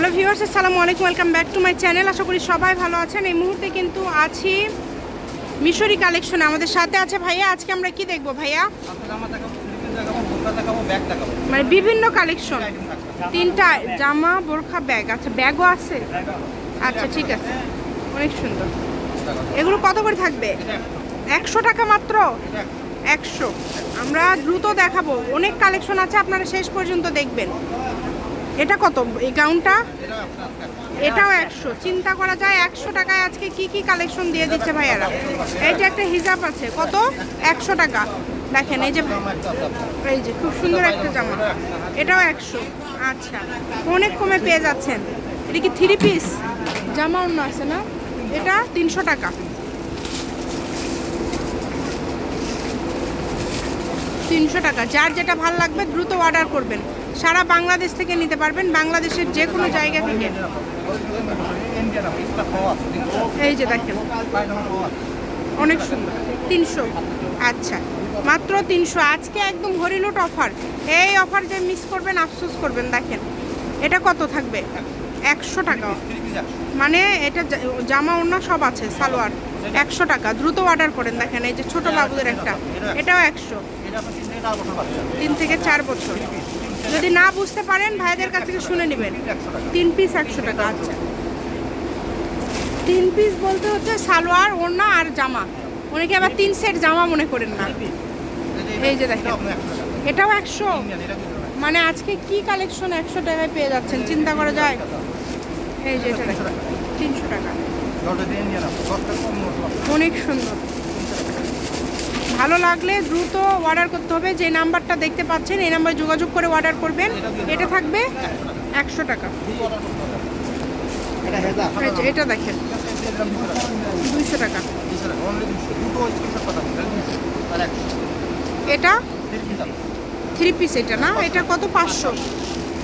Hello viewers, আসসালামু আলাইকুম, welcome back to my channel. আশা করি সবাই ভালো আছেন। এই মুহূর্তে কিন্তু আছি মিশরি কালেকশনে। আমাদের সাথে আছে ভাইয়া, আজকে আমরা কি দেখব ভাইয়া? মানে বিভিন্ন কালেকশন। তিনটা জামা, বোরখা, ব্যাগ। আচ্ছা ব্যাগও আছে? আচ্ছা ঠিক আছে। অনেক সুন্দর। এগুলো কত করে থাকবে? একশো টাকা মাত্র? একশো। আমরা দ্রুত দেখাবো। অনেক কালেকশন আছে, আপনারা শেষ পর্যন্ত দেখবেন। এটা কত? এই গাউনটা এটাও একশো। চিন্তা করা যায়, একশো টাকায় আজকে কি কি কালেকশন দিয়ে দিচ্ছে ভাইয়ারা? এই যে একটা হিজাব আছে, কত? একশো টাকা। দেখেন, এই যে এই যে খুব সুন্দর একটা জামা। এটাও একশো। আচ্ছা অনেক কমে পেয়ে যাচ্ছেন। এটা কি থ্রি পিস জামা অন্য আছে না? এটা তিনশো টাকা। তিনশো টাকা। যার যেটা ভালো লাগবে, দ্রুত অর্ডার করবেন। সারা বাংলাদেশ থেকে নিতে পারবেন, বাংলাদেশের যে কোনো জায়গা থেকে। এই যে দেখেন, অনেক সুন্দর, তিনশো আচ্ছা মাত্র তিনশো। আজকে একদম হরিলুট অফার। এই অফার যে মিস করবেন, আফসোস করবেন, দেখেন, এটা কত থাকবে? একশো টাকা। মানে এটা জামা অন্য সব আছে, সালোয়ার, একশো টাকা। দ্রুত অর্ডার করেন, দেখেন, এই যে ছোট বাবুদের একটা, এটাও একশো। তিন থেকে চার বছর। যদি না বুঝতে পারেন, ভাইদের কাছ থেকে শুনে নেবেন। তিন পিস একশো টাকা আচ্ছা। তিন পিস বলতে হচ্ছে সালোয়ার, ওড়না আর জামা। অনেকে আবার তিন সেট জামা মনে করেন না। এই যে দেখেন, এটাও একশো। মানে আজকে কি কালেকশন একশো টাকায় পেয়ে যাচ্ছেন? চিন্তা করা যায়? এই যে এটা তিনশো টাকা। অনেক সুন্দর। ভালো লাগলে দ্রুত অর্ডার করতে হবে। যে নাম্বারটা দেখতে পাচ্ছেন, এই নাম্বারে যোগাযোগ করে অর্ডার করবেন। এটা থাকবে একশো টাকা। এটা দেখেন। দুইশো টাকা। এটা থ্রি পিস এটা না? এটা কত? পাঁচশো।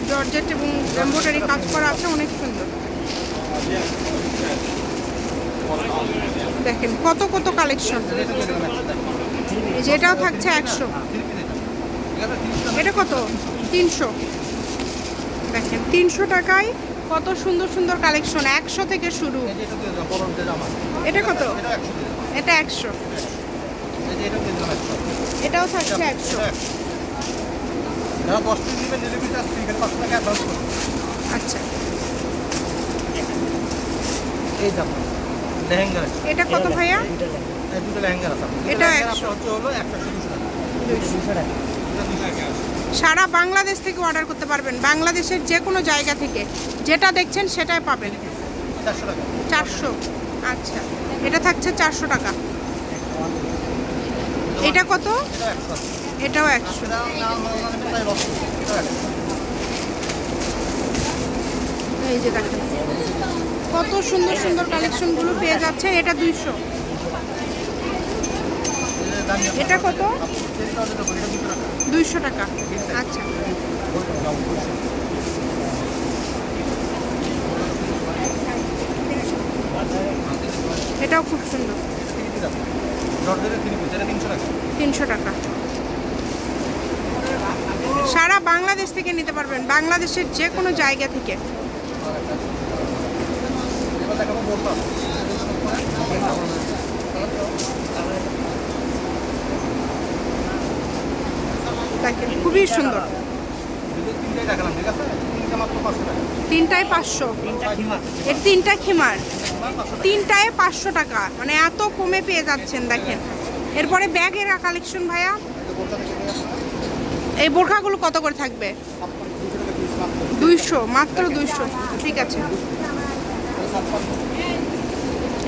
জর্জেট এবং এম্ব্রয়ডারি কাজ করা আছে, অনেক সুন্দর। দেখেন, কত কত কালেকশন এই যে এটাও থাকছে একশো। এটা কত? তিনশো। দেখেন তিনশো টাকায় কত সুন্দর সুন্দর কালেকশন একশো থেকে শুরু। এটা কত? এটা একশো। এটাও থাকছে একশো। আচ্ছা। এটা কত ভাইয়া? দুটো আছে। এটা হচ্ছে হলো একটা সারা বাংলাদেশ থেকে অর্ডার করতে পারবেন। বাংলাদেশের যে কোনো জায়গা থেকে। যেটা দেখছেন সেটাই পাবেন। চারশো আচ্ছা। এটা থাকছে চারশো টাকা। এটা কত? আছে এটাও একশো। এই যে দেখেন। কত সুন্দর সুন্দর কালেকশনগুলো পেয়ে যাচ্ছে। এটা দুইশো। এটা কত? দুইশো টাকা। আচ্ছা। এটাও খুব সুন্দর। তিনশো টাকা। সারা বাংলাদেশ থেকে নিতে পারবেন, বাংলাদেশের যে কোনো জায়গা থেকে। খুবই সুন্দর। তিনটায় পাঁচশো। এর তিনটা খিমার। তিনটায় পাঁচশো টাকা। মানে এত কমে পেয়ে যাচ্ছেন, দেখেন। এরপরে ব্যাগের কালেকশন ভাইয়া। এই বোরখাগুলো কত করে থাকবে? দুইশো, মাত্র দুইশো। ঠিক আছে।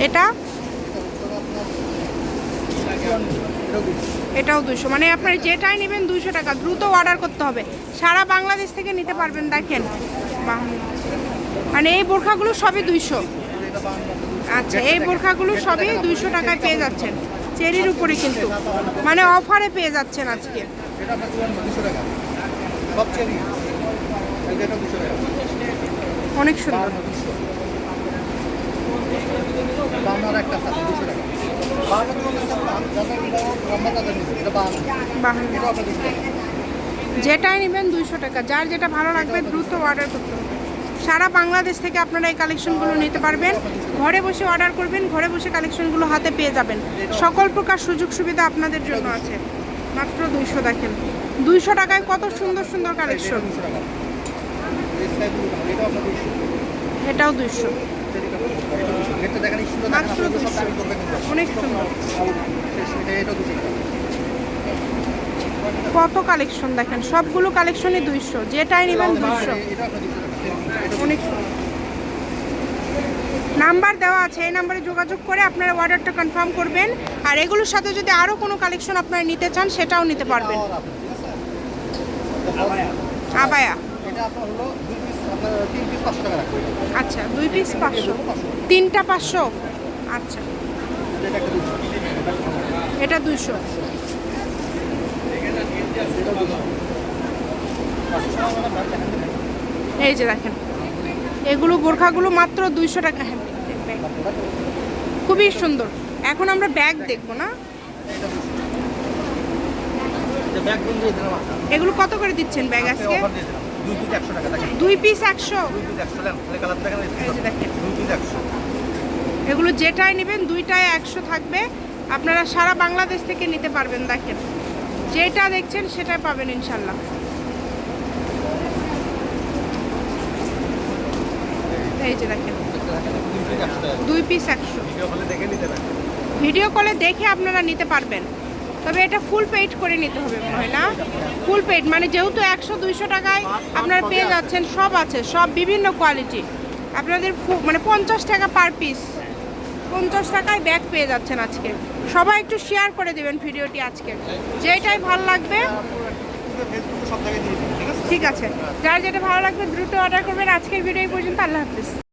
এটা? এটাও দুশো মানে আপনার যেটাই নেবেন দুশো টাকা দ্রুত অর্ডার করতে হবে। সারা বাংলাদেশ থেকে নিতে পারবেন দেখেন। মানে এই বোরখাগুলো সবই দুইশো। আচ্ছা এই বোরখাগুলো সবই দুইশো টাকায় পেয়ে যাচ্ছেন। চেরির উপরে কিন্তু। মানে অফারে পেয়ে যাচ্ছেন আজকে। অনেক সুন্দর। একটা যেটাই নেবেন দুইশো টাকা। যার যেটা ভালো লাগবে দ্রুত অর্ডার করতে হবে। সারা বাংলাদেশ থেকে আপনারা এই কালেকশনগুলো নিতে পারবেন। ঘরে বসে অর্ডার করবেন, ঘরে বসে কালেকশনগুলো হাতে পেয়ে যাবেন। সকল প্রকার সুযোগ সুবিধা আপনাদের জন্য আছে। মাত্র দুইশো দেখেন। দুইশো টাকায় কত সুন্দর সুন্দর কালেকশন এটাও দুইশো। মাত্র দেখেন আপনারা সব 200 দামি করবেন কিন্তু। অনেক কত কালেকশন দেখেন? সবগুলো কালেকশনই দুইশো, যেটাই নেবেন দুইশো। নাম্বার দেওয়া আছে, এই নাম্বারে যোগাযোগ করে আপনারা অর্ডারটা কনফার্ম করবেন। আর এগুলোর সাথে যদি আরও কোনো কালেকশন আপনারা নিতে চান, সেটাও নিতে পারবেন। আবায়া। আচ্ছা দুই পিস পাঁচশো। তিনটা পাঁচশো? আচ্ছা। এটা দুশো দুইশো। এই যে দেখেন এগুলো বোরখাগুলো মাত্র দুইশো টাকা হ্যাঁ খুবই সুন্দর। এখন আমরা ব্যাগ দেখব না? এগুলো কত করে দিচ্ছেন ব্যাগ আজকে দুই পিস একশো টাকা দুই পিস একশো? দেখেন। এগুলো যেটাই নেবেন দুইটাই একশো থাকবে। আপনারা সারা বাংলাদেশ থেকে নিতে পারবেন, দেখেন। যেটা দেখছেন, সেটাই পাবেন ইনশাল্লাহ দেখেন, দুই পিস একশো। ভিডিও কলে দেখে আপনারা নিতে পারবেন। তবে এটা ফুল পেইড করে নিতে হবে না? ফুল পেইড মানে যেহেতু একশো, দুইশো টাকায় আপনারা পেয়ে যাচ্ছেন, সব আছে, সব বিভিন্ন কোয়ালিটি আপনাদের মানে পঞ্চাশ টাকা পার পিস পঞ্চাশ টাকায় ব্যাগ পেয়ে যাচ্ছেন আজকে। সবাই একটু শেয়ার করে দেবেন ভিডিওটি আজকে। যেটাই ভালো লাগবে ঠিক আছে? যার যেটা ভালো লাগবে দ্রুত অর্ডার করবেন। আজকের ভিডিও পর্যন্ত। আল্লাহ হাফিজ।